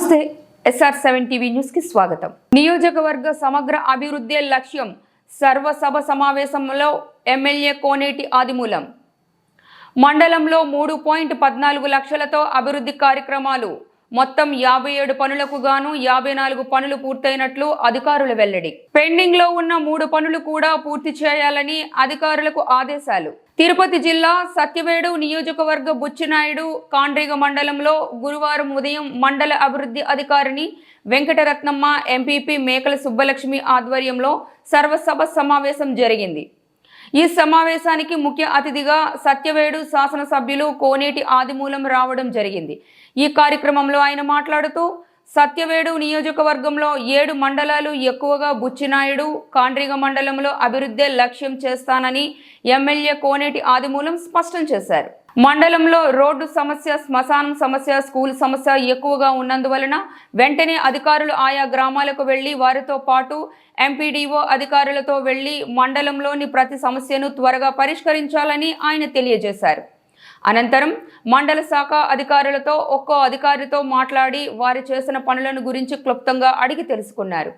నమస్తే SR seven TV న్యూస్కి స్వాగతం. నియోజకవర్గ సమగ్ర అభివృద్ధి లక్ష్యం సర్వసభ సమావేశంలో ఎమ్మెల్యే కోనేటి ఆదిమూలం. మండలంలో మూడు పాయింట్ పద్నాలుగు లక్షలతో అభివృద్ధి కార్యక్రమాలు మొత్తం యాభై ఏడు పనులకు గాను యాభై నాలుగు పనులు పూర్తయినట్లు అధికారుల వెల్లడి. పెండింగ్లో ఉన్న మూడు పనులు కూడా పూర్తి చేయాలని అధికారులకు ఆదేశాలు. తిరుపతి జిల్లా సత్యవేడు నియోజకవర్గ బుచ్చినాయుడు కాండ్రిగ మండలంలో గురువారం ఉదయం మండల అభివృద్ధి అధికారిని వెంకటరత్నమ్మ ఎంపీపీ మేకల సుబ్బలక్ష్మి ఆధ్వర్యంలో సర్వసభ సమావేశం జరిగింది. ఈ సమావేశానికి ముఖ్య అతిథిగా సత్యవేడు శాసనసభ్యులు కోనేటి ఆదిమూలం రావడం జరిగింది. ఈ కార్యక్రమంలో ఆయన మాట్లాడుతూ సత్యవేడు నియోజకవర్గంలో ఏడు మండలాలు ఎక్కువగా బుచ్చినాయుడు కాండ్రిగ మండలంలో అభివృద్ధి లక్ష్యం చేస్తానని ఎమ్మెల్యే కోనేటి ఆదిమూలం స్పష్టం చేశారు. మండలంలో రోడ్డు సమస్య శ్మశానం సమస్య స్కూల్ సమస్య ఎక్కువగా ఉన్నందువలన వెంటనే అధికారులు ఆయా గ్రామాలకు వెళ్ళి వారితో పాటు ఎంపీడీఓ అధికారులతో వెళ్ళి మండలంలోని ప్రతి సమస్యను త్వరగా పరిష్కరించాలని ఆయన తెలియజేశారు. అనంతరం మండల శాఖ అధికారులతో ఒక్కో అధికారితో మాట్లాడి వారు చేసిన పనులను గురించి క్లుప్తంగా అడిగి తెలుసుకున్నారు.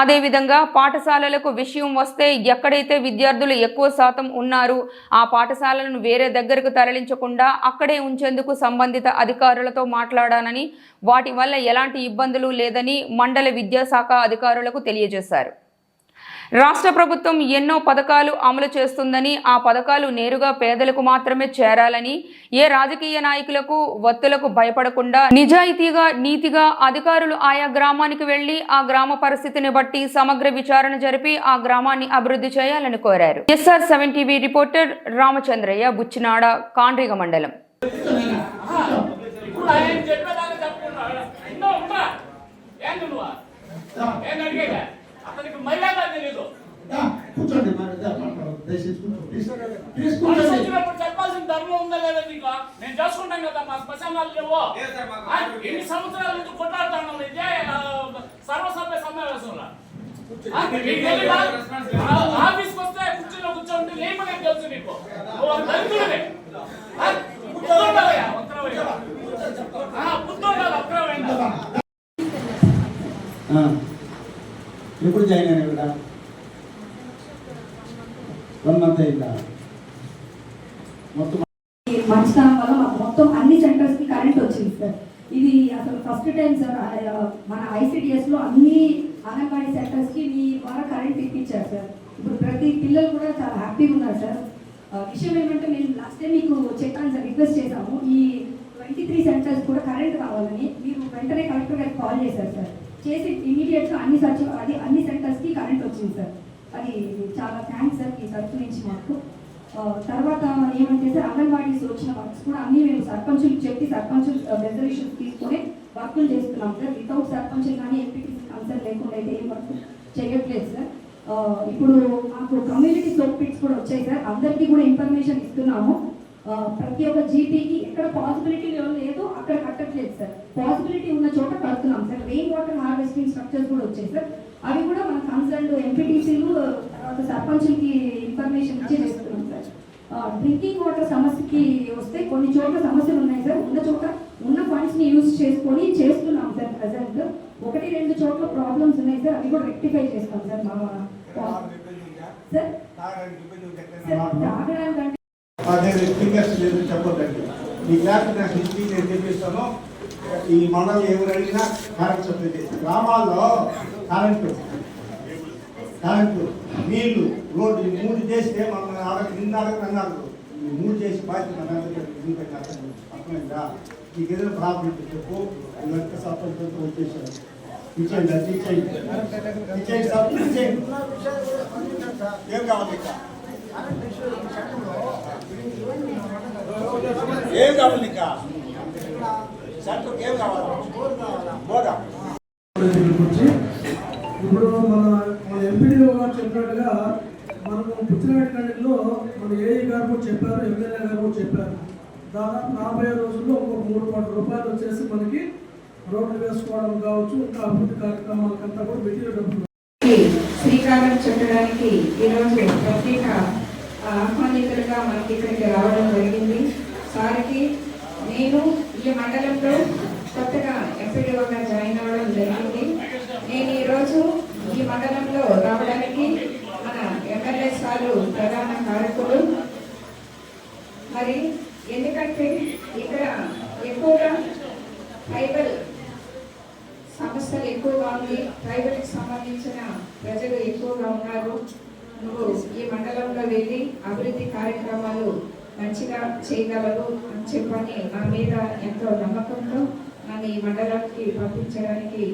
అదేవిధంగా పాఠశాలలకు విషయం వస్తే ఎక్కడైతే విద్యార్థులు ఎక్కువ శాతం ఉన్నారు ఆ పాఠశాలను వేరే దగ్గరకు తరలించకుండా అక్కడే ఉంచేందుకు సంబంధిత అధికారులతో మాట్లాడానని వాటి వల్ల ఎలాంటి ఇబ్బందులు లేదని మండల విద్యాశాఖ అధికారులకు తెలియజేశారు. రాష్ట్ర ప్రభుత్వం ఎన్నో పథకాలు అమలు చేస్తుందని ఆ పథకాలు నేరుగా పేదలకు మాత్రమే చేరాలని ఏ రాజకీయ నాయకులకు వత్తులకు భయపడకుండా నిజాయితీగా నీతిగా అధికారులు ఆయా గ్రామానికి వెళ్ళి ఆ గ్రామ పరిస్థితిని బట్టి సమగ్ర విచారణ జరిపి ఆ గ్రామాన్ని అభివృద్ధి చేయాలని కోరారు. SR seven TV reporter Ramachandraiah Buchinaidu Kandriga మండలం. ఇప్పుడు ఆయన చెప్పేదాన్ని చెప్పుకున్నాడు ఇంకా ఉంటా ఏంటి నువ్వు ఏంటి అడిగేదా అతనికి మర్యాద తెలియదు దా, కూర్చోండి మరి దా, మాట్లాడు. దయచేసి కూర్చో. ప్లీజ్. ప్లీజ్ మనసు కూర్చోండి. వచ్చినప్పుడు చెప్పాల్సిన ధర్మం ఉందా లేదా నీకు నేను కదా మా శ్మశానాలు లేవు. ఎన్ని సంవత్సరాల నుంచి కొట్లాడుతున్నాం ఇదే సర్వసభ్య సమావేశంలో. ఆఫీస్కి వస్తే కుర్చీలో కూర్చోండి లేమనే తెలుసు నీకు దళితుడివి. ఎప్పుడు జాయిన్ అయ్యారు ఇక్కడ వన్ మంత్ అయిందా మొత్తం ఈ మంచితనం వల్ల మాకు మొత్తం అన్ని సెంటర్స్కి కరెంట్ వచ్చింది సార్ ఇది అసలు ఫస్ట్ టైం సార్ ఆ, మన ఐసిడిఎస్లో అన్ని అంగన్వాడీ సెంటర్స్కి మీ ద్వారా కరెంట్ సార్. ఇప్పుడు ప్రతి పిల్లలు కూడా చాలా హ్యాపీగా ఉన్నారు సార్. విషయం ఏమంటే మేము లాస్ట్ టైం మీకు చెప్పాను సార్ రిక్వెస్ట్ చేశాము. ఈ ట్వంటీ త్రీ సెంటర్స్ కూడా కరెంట్ కావాలని మీరు వెంటనే కలెక్టర్ గారికి కాల్ చేశారు సార్. చేసి ఇమీడియట్గా అన్ని సచివ అది అన్ని సెంటర్స్కి కరెంట్ వచ్చింది సార్. అది చాలా థ్యాంక్స్ సార్ ఈ తరఫు నుంచి మాకు. తర్వాత ఏమంటే సార్ అంగన్వాడీస్ వచ్చిన వర్క్స్ కూడా అన్నీ మేము సర్పంచులకు చెప్పి సర్పంచ్ రిజర్వేషన్స్ తీసుకొని వర్కులు చేస్తున్నాం సార్. వితౌట్ సర్పంచులు కానీ ఎంపీటీసీ కన్సర్న్ లేకుండా అయితే ఏం వర్క్ చేయట్లేదు సార్. ఇప్పుడు మాకు కమ్యూనిటీ సోప్ పిట్స్ కూడా వచ్చాయి సార్. అందరికీ కూడా ఇన్ఫర్మేషన్ ఇస్తున్నాము. ప్రతి ఒక్క జీపీకి ఎక్కడ పాసిబిలిటీ లేదు అక్కడ కట్టట్లేదు సార్. పాసిబిలిటీ ఉన్న చోట కడుతున్నాం sir. Rain water harvesting structures కూడా వచ్చాయి సార్. అవి కూడా మన కన్సర్న్ ఎంపీటీసీలు తర్వాత సర్పంచులకి ఇన్ఫర్మేషన్ ఇచ్చి చేస్తున్నాం సార్. డ్రింకింగ్ వాటర్ సమస్యకి వస్తే కొన్ని చోట్ల సమస్యలు ఉన్నాయి సార్. ఉన్న చోట ఉన్న ఫండ్స్ని యూజ్ చేసుకొని చేస్తున్నాం సార్. ఒకటి రెండు చోట్ల ప్రాబ్లమ్స్ ఉన్నాయి సార్. అవి కూడా రెక్టిఫై చేస్తాం సార్ మా సార్. తాగడానికంటే మా దగ్గర లేదు చెప్పొద్దండి. ఈ క్లాస్ నాకు హిస్టరీ నేను చెప్పిస్తాను. ఈ మండలం ఎవరు అడిగినా కరెంట్ సప్లై చేసి గ్రామాల్లో కరెంటు కరెంటు నీళ్ళు రోడ్డు ఈ మూడు చేస్తే మన ఆడ నిన్న అడగ. ఈ మూడు చేసి బాధ్యత మన అర్థమైందా? మీకు ఏదైనా ప్రాబ్లం చెప్పు. ఇదంతా సర్పంచ్ వచ్చేసాను ఇచ్చేయండి అది ఇచ్చేయండి. ఇచ్చేయండి సార్ ఇచ్చేయండి. ఏం కావాలి ఏం కావాలి ఇంకా? సెంటర్కి ఏం కావాలి? బోర్డా? ఇప్పుడు మన మన ఎంపీడీఓ గారు చెప్పినట్టుగా మనము పుచ్చినాటి కండిలో మన ఏఈ గారు చెప్పారు ఎమ్మెల్యే గారు చెప్పారు. దాదాపు నలభై రోజుల్లో ఒక మూడు కోట్ల రూపాయలు వచ్చేసి మనకి రోడ్లు వేసుకోవడం కావచ్చు ఇంకా అభివృద్ధి కార్యక్రమాలకు అంతా కూడా మెటీరియల్ డబ్బులు. శ్రీకారం చుట్టడానికి ఈరోజు ప్రత్యేక ఆహ్వానితులుగా మనకి ఇక్కడికి రావడం జరిగింది. సార్కి నేను ఈ మండలంలో కొత్తగా ఎంపీడీఓగా జాయిన్ అవ్వడం జరిగింది. నేను ఈరోజు ఈ మండలంలో రావడానికి మన ఎమ్మెల్యే సారు ప్రధాన నువ్వు ఈ మండలంలో వెళ్ళి అభివృద్ధి కార్యక్రమాలు మంచిగా చేయగలవు అని చెప్పని నా మీద ఎంతో నమ్మకంతో నన్ను ఈ మండలానికి పంపించడానికి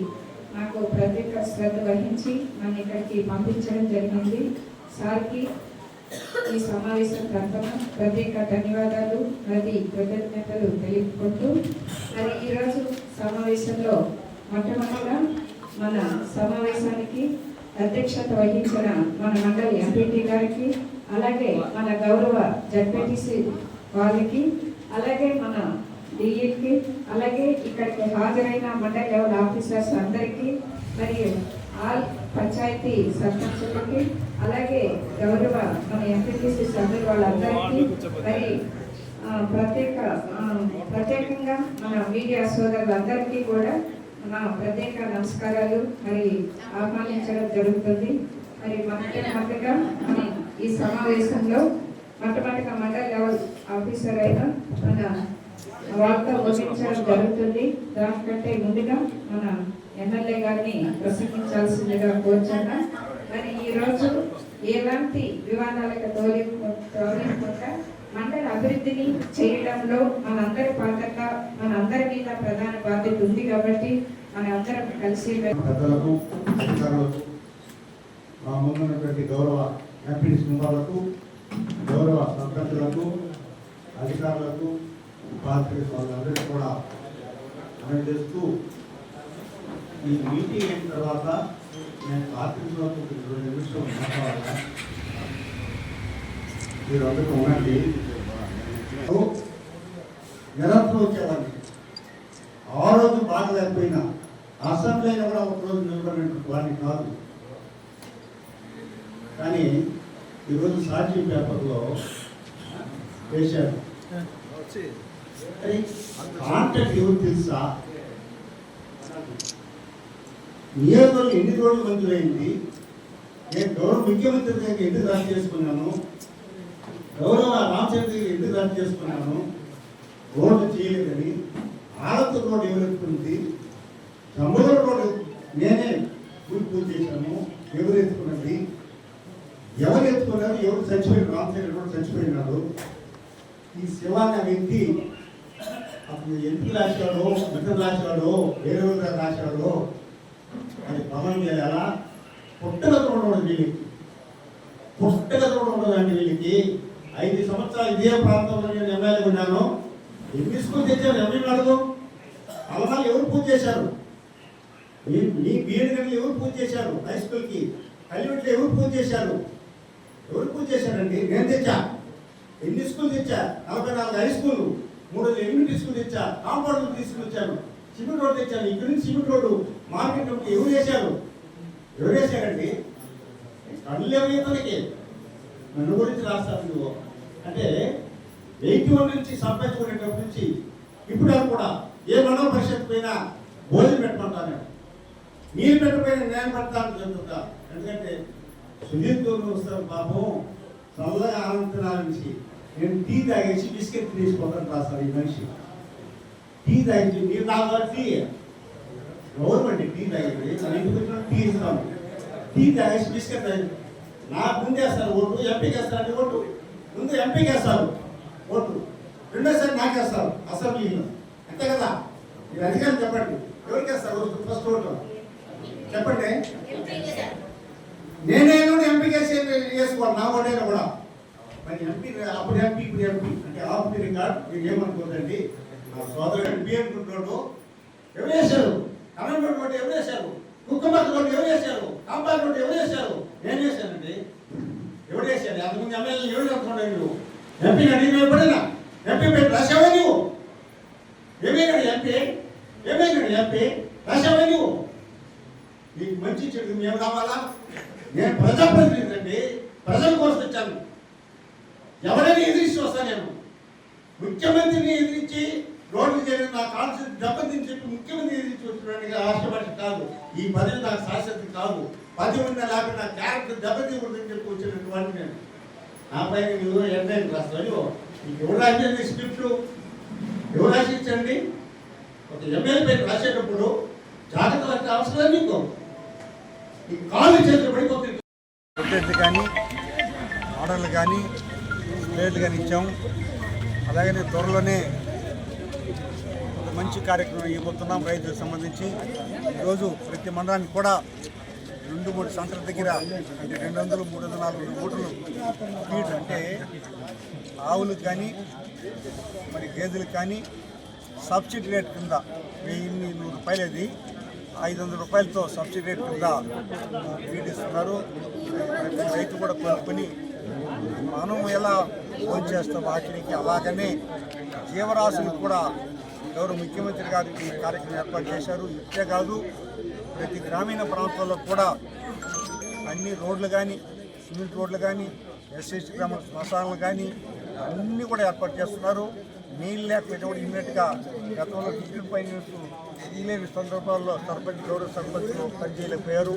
నాకు ప్రత్యేక శ్రద్ధ వహించి నన్ను ఇక్కడికి పంపించడం జరిగింది. సార్కి ఈ సమావేశం తరఫున ప్రత్యేక ధన్యవాదాలు. మరి కృతజ్ఞతలు తెలుపుకుంటూ మరి ఈరోజు సమావేశంలో మొట్టమొదట మన సమావేశానికి అధ్యక్షత వహించిన మన మండలి ఎంపీటీ గారికి అలాగే మన గౌరవ జడ్పీటీసీ వారికి అలాగే మన డిఈకి అలాగే ఇక్కడికి హాజరైన మండలి లెవెల్ ఆఫీసర్స్ అందరికీ మరియు ఆల్ పంచాయతీ సర్పంచులకి అలాగే గౌరవ మన ఎంపీటీసీ సభ్యులు వాళ్ళందరికీ మరి ప్రత్యేక ప్రత్యేకంగా మన మీడియా సోదరులందరికీ కూడా నా ప్రత్యేక నమస్కారాలు మరి ఆహ్వానించడం జరుగుతుంది. మరి మొట్టమొదటిగా మరి ఈ సమావేశంలో మొట్టమొదటిగా మండల లెవెల్ ఆఫీసర్ అయిన మన వార్త ముగించడం జరుగుతుంది. దానికంటే ముందుగా మన ఎమ్మెల్యే గారిని ప్రసంగించాల్సిందిగా కోరుచున్నా. మరి ఈ రోజు ఎలాంటి వివాదాలకు తోలి తోలించకుండా అభివృద్ధిని చేయడంలో మనందరి పాత్రగా మనందరి మీద ప్రధాన బాధ్యత ఉంది కాబట్టి మనందరం కలిసి పెద్దలకు అధికారులకు మా ముందున్నటువంటి గౌరవ ఎంపీ సింహాలకు గౌరవ సర్పంచులకు అధికారులకు పాత్రిక వాళ్ళందరికీ కూడా మనం చేస్తూ ఈ మీటింగ్ అయిన తర్వాత నేను పాత్రికలకు రెండు నిమిషం మాట్లాడాలి మీరు అందరూ ఉండండి. నిరసన వచ్చేవాడిని ఆ రోజు బాగలేకపోయినా అసెంబ్లీలో కూడా ఒకరోజు నిలబడినటువంటి వాడిని కాదు. కానీ ఈరోజు సాక్షి పేపర్లో వేశారు. కాంటాక్ట్ ఎవరు తెలుసా? నియోజకవర్గం ఎన్ని రోజులు మంజూరైంది? నేను గౌరవ ముఖ్యమంత్రి దగ్గర ఎందుకు రద్దు చేసుకున్నాను? గౌరవ రామచంద్ర దగ్గర ఎందుకు రద్దు చేసుకున్నాను? రోడ్డు చేయలేదని ఆలత్తూరు రోడ్డు ఎవరు సముద్ర రోడ్డు నేనే పూజ పూజ చేశాను ఎవరు ఎత్తుకున్నది ఎవరు ఎత్తుకున్నారు? ఎవరు చచ్చిపోయిన రామచంద్ర కూడా చచ్చిపోయినాడు. ఈ శివాన్ని వ్యక్తి అప్పుడు ఎందుకు రాశాడో మిత్రులు రాశాడో వేరే వేరే రాశాడో అది పవన్ చేయాలా పుట్టల ఉండదు వీళ్ళకి. పుట్టగత ఉండదండి వీళ్ళకి. ఐదు సంవత్సరాలు ఇదే ప్రాంతంలో నేను ఎమ్మెల్యే ఉన్నాను. ఎన్ని స్కూల్ తెచ్చారు? ఎవరిని అడగదు అలహాలు ఎవరు పూజ చేశారు? మీ మీ బీఎడ్ గంటలు ఎవరు పూజ చేశారు? హై స్కూల్కి కల్వెట్లో ఎవరు పూజ చేశారు? ఎవరు పూజ చేశారండి? నేను తెచ్చా. ఎన్ని స్కూల్ తెచ్చా? నలభై నాలుగు హై స్కూల్ మూడు ఎలిమెంటరీ స్కూల్ తెచ్చా? కాంపౌండ్ తీసుకొచ్చాను సిమెంట్ రోడ్ తెచ్చాను. ఇక్కడ నుంచి సిమెంట్ రోడ్డు మార్కెట్ ఎవరు చేశారు ఎవరు చేశారండి కళ్ళు లేవు ఇతనికి నన్ను గురించి రాస్తారు నువ్వు అంటే ఎయిటీ వన్ నుంచి సంపాదించుకునేటప్పటి నుంచి ఇప్పుడు కూడా ఏ మండల పరిషత్ పైన భోజనం పెట్టమంటాను మీరు పెట్టపోయిన నేను పెడతాను చెప్తుంటా. ఎందుకంటే సుదీర్ఘ తోడు వస్తారు పాపం. చల్లగా ఆనందనాల నుంచి నేను టీ తాగేసి బిస్కెట్ తీసుకుంటాను రాస్తారు ఈ మనిషి. టీ తాగించి మీరు తాగాలి టీ గవర్నమెంట్ టీ తాగింది. మన ఇంటికి వచ్చిన టీ ఇస్తాను. టీ తాగేసి బిస్కెట్ తాగింది. నాకు ముందేస్తారు ఓటు. ఎంపీకి వేస్తారంటే ఓటు. ముందు ఎంపీకి వేస్తారు. ఓటు రెండోసారి నాకేస్తారు అసెంబ్లీలో. అంతే కదా? మీరు అధికారం చెప్పండి. ఎవరికి వేస్తారు ఫస్ట్ ఓట్లు? చెప్పండి. నేనేను ఎంపీకి చేసుకోవాలి నా ఓటైనా కూడా? మరి ఎంపీ అప్పుడు ఎంపీ ఇప్పుడు ఎంపీ? అంటే ఆఫ్ ది రికార్డ్ మీరు ఏమనుకోదండి నా సోదరుడు ఎంపీ అనుకుంటున్నాడు. ఎవరు వేశారు? కమలపేట రోడ్డు ఎవరు వేశారు? కుక్కమక్క రోడ్డు ఎవరు వేశారు? కాంపాల్ రోడ్డు ఎవరు వేశారు? నేను వేశానండి. ఎవరు వేశాడు అంతకుముందు ఎమ్మెల్యే ఎవరు చెప్తున్నాడు నువ్వు ఎంపీ అడిగిన ఎప్పుడైనా ఎంపీ పెట్టి రాసావా నువ్వు? ఏమైనాడు ఎంపీ? ఏమైనాడు ఎంపీ? రాసావా నువ్వు? నీకు మంచి చెడు మేము కావాలా? నేను ప్రజాప్రతినిధినండి ప్రజల కోసం వచ్చాను. ఎవరైనా ఎదిరించి వస్తాను నేను. ముఖ్యమంత్రిని ఎదిరించి రోడ్లు చేరి నా కాన్సెప్ట్ దెబ్బతిని చెప్పి ముఖ్యమంత్రి ఎదిరించి వచ్చినట్టుగా రాష్ట్రపతి కాదు. ఈ పదవి నాకు శాశ్వతం కాదు. పది మంది లేకుండా క్యారెక్టర్ దెబ్బతి దెబ్బతీయకూడదని చెప్పి వచ్చినటువంటి నేను. ఆ పైన మీరు ఎంటైన్ రాస్తారు నీకు ఎవరు రాసింది స్క్రిప్ట్ ఎవరు రాసించండి ఒక ఎమ్మెల్యే రాసేటప్పుడు జాగ్రత్త పడే అవసరం లేదు నీకు నీకు కాలు చేతులు పడిపోతుంది కానీ ఆర్డర్లు కానీ ప్లేట్లు కానీ ఇచ్చాము అలాగనే త్వరలోనే మంచి కార్యక్రమం ఇవ్వబోతున్నాం రైతులకు సంబంధించి. ఈరోజు ప్రతి మండలానికి కూడా రెండు మూడు సెంటర్ల దగ్గర అంటే రెండు వందలు మూడు వందల నాలుగు వందల మూటలు ఫీడ్ అంటే ఆవులకు కానీ మరి గేదెలకు కానీ సబ్సిడీ రేట్ కింద వెయ్యి నూరు రూపాయలు అది. ఐదు వందల రూపాయలతో సబ్సిడీ రేట్ కింద ఫీడ్ ఇస్తున్నారు రైతు కూడా కొనుక్కొని మనం ఎలా ఫోన్ చేస్తాం వాటికి అలాగనే జీవరాశులకు కూడా గౌరవ ముఖ్యమంత్రి గారు ఈ కార్యక్రమం ఏర్పాటు చేశారు. ఇంతే కాదు ప్రతి గ్రామీణ ప్రాంతాల్లో కూడా అన్ని రోడ్లు కానీ సిమెంట్ రోడ్లు కానీ ఎస్ఎస్టీ గ్రామ శ్మశానాలు కానీ అన్నీ కూడా ఏర్పాటు చేస్తున్నారు. నీళ్ళు లేకపోతే కూడా ఇమ్మీడియట్గా గతంలో డిజిటల్ ఫైనాన్స్ లేని సందర్భాల్లో సర్పంచ్ గౌరవ సర్పంచ్లు పనిచేయలేకపోయారు.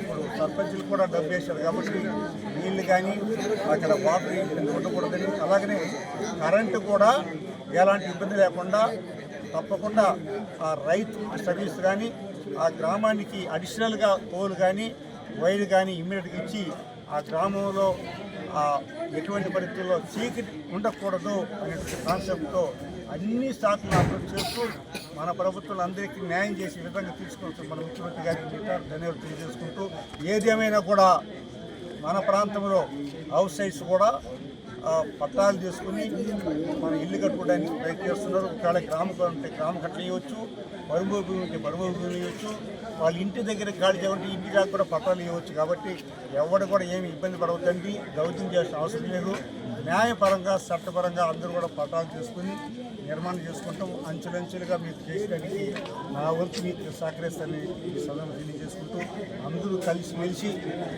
ఇప్పుడు సర్పంచ్లు కూడా డబ్బు వేశారు కాబట్టి నీళ్ళు కానీ అక్కడ వాటర్ ఉండకూడదని అలాగనే కరెంటు కూడా ఎలాంటి ఇబ్బంది లేకుండా తప్పకుండా ఆ రైతు సర్వీస్ కానీ ఆ గ్రామానికి అడిషనల్గా పోలు కానీ వైర్ కానీ ఇమ్మీడియట్గా ఇచ్చి ఆ గ్రామంలో ఎటువంటి పరిస్థితుల్లో చీకటి ఉండకూడదు అనేటువంటి కాన్సెప్ట్తో అన్ని శాఖలు అభివృద్ధి చేస్తూ మన ప్రభుత్వం అందరికీ న్యాయం చేసే విధంగా తీసుకొస్తూ మన ముఖ్యమంత్రి గారికి ధన్యవాదాలు తెలియజేసుకుంటూ ఏది ఏమైనా కూడా మన ప్రాంతంలో హౌస్ సైట్స్ కూడా పట్టాలు చేసుకుని మన ఇల్లు కట్టుకోవడానికి ప్రయత్నిస్తున్నారు. ఒకవేళ గ్రామ అంటే గ్రామ కట్టలు ఇవ్వచ్చు బరువు భూమి ఉంటే బరువు భూమి ఇవ్వచ్చు వాళ్ళ ఇంటి దగ్గర గాలి చేయంటే ఇంటి దాకా కూడా పట్టాలు ఇవ్వచ్చు. కాబట్టి ఎవరు కూడా ఏమి ఇబ్బంది పడవద్దండి. దౌత్యం చేసిన అవసరం లేదు. న్యాయపరంగా చట్టపరంగా అందరూ కూడా పట్టాలు చేసుకుని నిర్మాణం చేసుకుంటాం అంచెలంచెలుగా మీకు చేయడానికి నా వంతు మీకు సహకరిస్తారని ఈ సందర్భం తెలియజేసుకుంటూ అందరూ కలిసి మెలిసి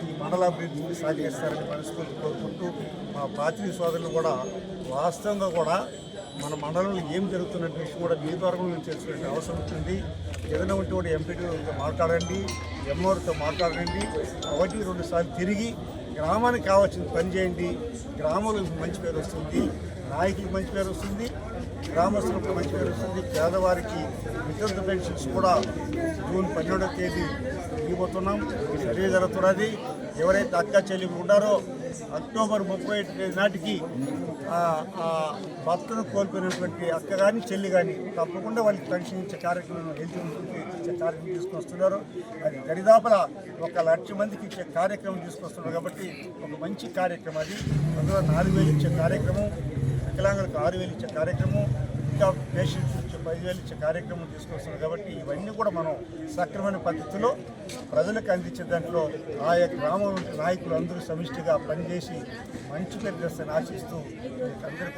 ఈ మండలాభివృద్ధికి సహకరిస్తారని మనస్ఫూర్తి కోరుకుంటూ మా పాత్రిక సోదరులు కూడా వాస్తవంగా కూడా మన మండలంలో ఏం జరుగుతున్న విషయం కూడా మీ ద్వారా నుంచి తెలుసుకునే అవసరం ఉంటుంది. ఏదైనా ఉంటే కూడా ఎంపీటీతో మాట్లాడండి ఎంఓతో మాట్లాడండి ఒకటి రెండు సార్లు తిరిగి గ్రామానికి కావాల్సిన పని చేయండి. గ్రామంలో మంచి పేరు వస్తుంది నాయకులకు మంచి పేరు వస్తుంది గ్రామస్తులకు మంచి పేరు వస్తుంది. పేదవారికి వితంతు పెన్షన్స్ కూడా జూన్ పన్నెండవ తేదీ ఇవ్వబోతున్నాం. సర్వే జరుగుతున్నది. ఎవరైతే అక్క చెల్లి ఉన్నారో అక్టోబర్ ముప్పై నాటికి భర్తను కోల్పోయినటువంటి అక్క కానీ చెల్లి కానీ తప్పకుండా వాళ్ళకి పెన్షన్ ఇచ్చే కార్యక్రమం హెల్త్ ఇచ్చే కార్యక్రమం తీసుకొస్తున్నారు. అది దరిదాపుల ఒక లక్ష మందికి ఇచ్చే కార్యక్రమం తీసుకొస్తున్నారు కాబట్టి ఒక మంచి కార్యక్రమం అది. అందులో నాలుగు వేలు ఇచ్చే కార్యక్రమం వికలాంగులకు ఆరు వేలు ఇచ్చే కార్యక్రమం ఇంకా పేషెంట్స్ ఇచ్చే ఇచ్చే కార్యక్రమం తీసుకొస్తున్నారు కాబట్టి ఇవన్నీ కూడా మనం సక్రమైన పద్ధతిలో ప్రజలకు అందించే దాంట్లో ఆయా గ్రామం నాయకులు అందరూ సమిష్టిగా పనిచేసి మంచి పేరు చేస్తారని ఆశిస్తూ అందరూ